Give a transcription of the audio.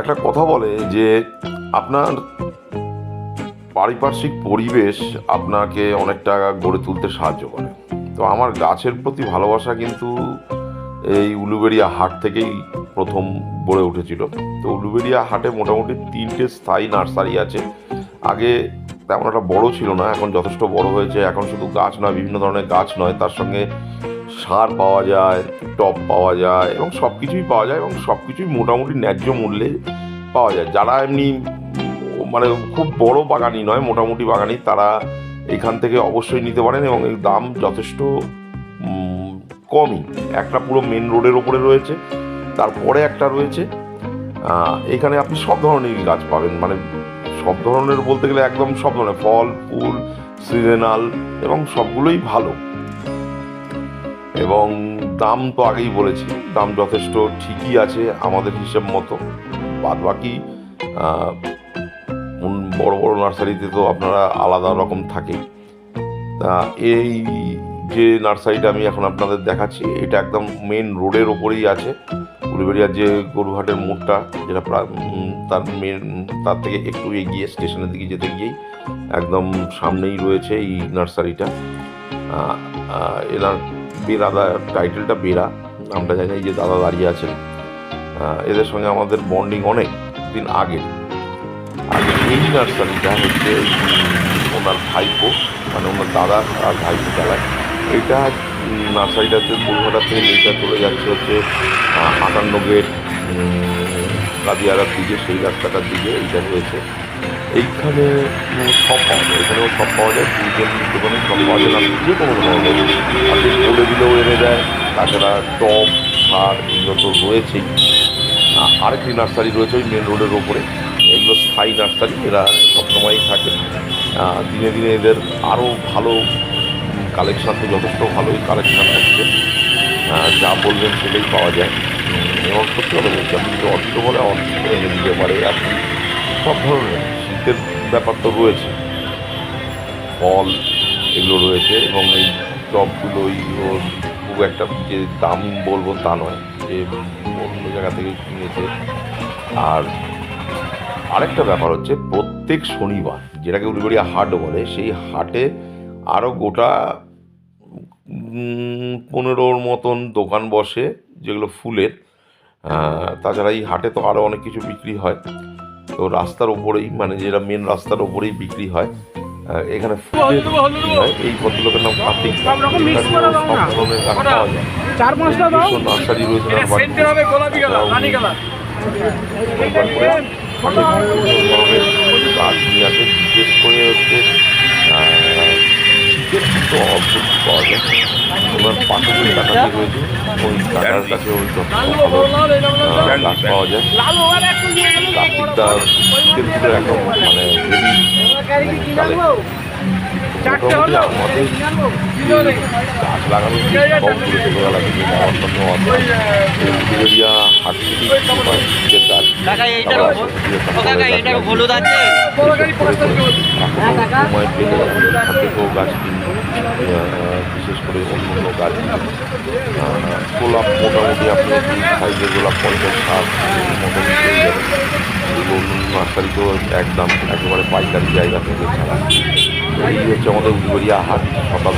একটা কথা বলে যে আপনার পারিপার্শ্বিক পরিবেশ আপনাকে অনেকটা গড়ে তুলতে সাহায্য করে। তো আমার গাছের প্রতি ভালোবাসা কিন্তু এই উলুবেড়িয়া হাট থেকেই প্রথম গড়ে উঠেছিল। তো উলুবেড়িয়া হাটে মোটামুটি তিনটে স্থায়ী নার্সারি আছে। আগে তেমন একটা বড় ছিল না, এখন যথেষ্ট বড় হয়েছে। এখন শুধু গাছ নয়, বিভিন্ন ধরনের গাছ নয়। তার সঙ্গে সার পাওয়া যায়, টব পাওয়া যায় এবং সব কিছুই পাওয়া যায় এবং সব কিছুই মোটামুটি ন্যায্য মূল্যে পাওয়া যায়। যারা এমনি মানে খুব বড় বাগানি নয়, মোটামুটি বাগানি তারা এখান থেকে অবশ্যই নিতে পারেন এবং এর দাম যথেষ্ট কমই। একটা পুরো মেন রোডের ওপরে রয়েছে, তারপরে একটা রয়েছে এখানে আপনি সব ধরনেরই গাছ পাবেন। মানে সব ধরনের বলতে গেলে একদম সব ধরনের, ফল, ফুল, সিজনাল এবং সবগুলোই ভালো। এবং দাম তো আগেই বলেছি, দাম যথেষ্ট ঠিকই আছে আমাদের হিসেব মতো। বাদ বাকি বড় বড় নার্সারিতে তো আপনারা আলাদা রকম থাকে। তা এই যে নার্সারিটা আমি এখন আপনাদের দেখাচ্ছি, এটা একদম মেন রোডের ওপরেই আছে। উলুবেড়িয়ার যে গরুহাটের মোড়টা, যেটা তার মেন তার থেকে একটু এগিয়ে স্টেশনের দিকে যেতে গিয়েই একদম সামনেই রয়েছে এই নার্সারিটা। এনার বেরাদা টাইটেলটা বেরা, নামটা জানি যে দাদা দাঁড়িয়ে আছেন। এদের সঙ্গে আমাদের বন্ডিং অনেক দিন আগে। আগে এই নার্সারিটা হচ্ছে ওনার ভাইপো মানে ওনার দাদা আর ভাইপো চালায়। এইটা নার্সারিটা হচ্ছে বড়ুহাটা থেকে লেটা চলে যাচ্ছে হচ্ছে আটান্ন গেট কাদিয়ারার দিকে সেই রাস্তাটার দিকে এইটা রয়েছে এইখানে সব পাওয়া যায়। এখানেও সব পাওয়া যায়। দুজন দোকানে সব পাওয়া যায়। না যে কোনো ধরনের আপনি বলে দিলেও এনে দেয়। তাছাড়া টপ সার এগুলো তো রয়েছেই। আরেকটি নার্সারি রয়েছে ওই মেন রোডের ওপরে। এগুলো স্থায়ী নার্সারি। এরা সবসময়ই থাকে। দিনে দিনে এদের আরও ভালো কালেকশান তো যথেষ্ট ভালোই কালেকশান আহ, যা বলবেন সেটাই পাওয়া যায়। এবং সত্যি কথা বলছি আপনি যদি অর্থ বলে অর্থ এনে দিতে পারে আপনি সব ধরনের শীতের ব্যাপার তো রয়েছে। ফল এগুলো রয়েছে এবং এই টবগুলোই ওর খুব একটা যে দাম বলব তা নয়, যে অন্য জায়গা থেকে কিনেছে। আর আরেকটা ব্যাপার হচ্ছে প্রত্যেক শনিবার যেটাকে উলিগড়িয়া হাট বলে, সেই হাটে আরও গোটা পনেরোর মতন দোকান বসে যেগুলো ফুলের তাছাড়া এই হাটে তো আরও অনেক কিছু বিক্রি হয়। তো রাস্তার ওপরেই মানে যেটা মেন রাস্তার ওপরেই বিক্রি হয় এখানে। এই ভদ্রলোকের নাম কার্তিক সব ধরনের গাছ পাওয়া যায়। চার পাঁচটা নার্সারি রয়েছে গাছ নিয়ে আসে বিশেষ করে হচ্ছে শীতের কিন্তু অদ্ভুত পাওয়া যায়। ওনার পাশে কাটাতে রয়েছে ওই কাটার কাছে ওই গাছ পাওয়া যায়। প্লাস্টিকটা মানে আমাদের গাছ লাগানো করে ছোটোবেলা থেকে বা অন্যান্য গাছ। বিশেষ করে গোলাপ মোটামুটি আপনি সাইজের গোলাপ পঞ্চাশ ষাট যাবেন নার্সারিতেও একদম একেবারে পাইকারি জায়গা থেকে ছাড়া। এই হচ্ছে আমাদের উলুবেড়িয়া হাট সকাল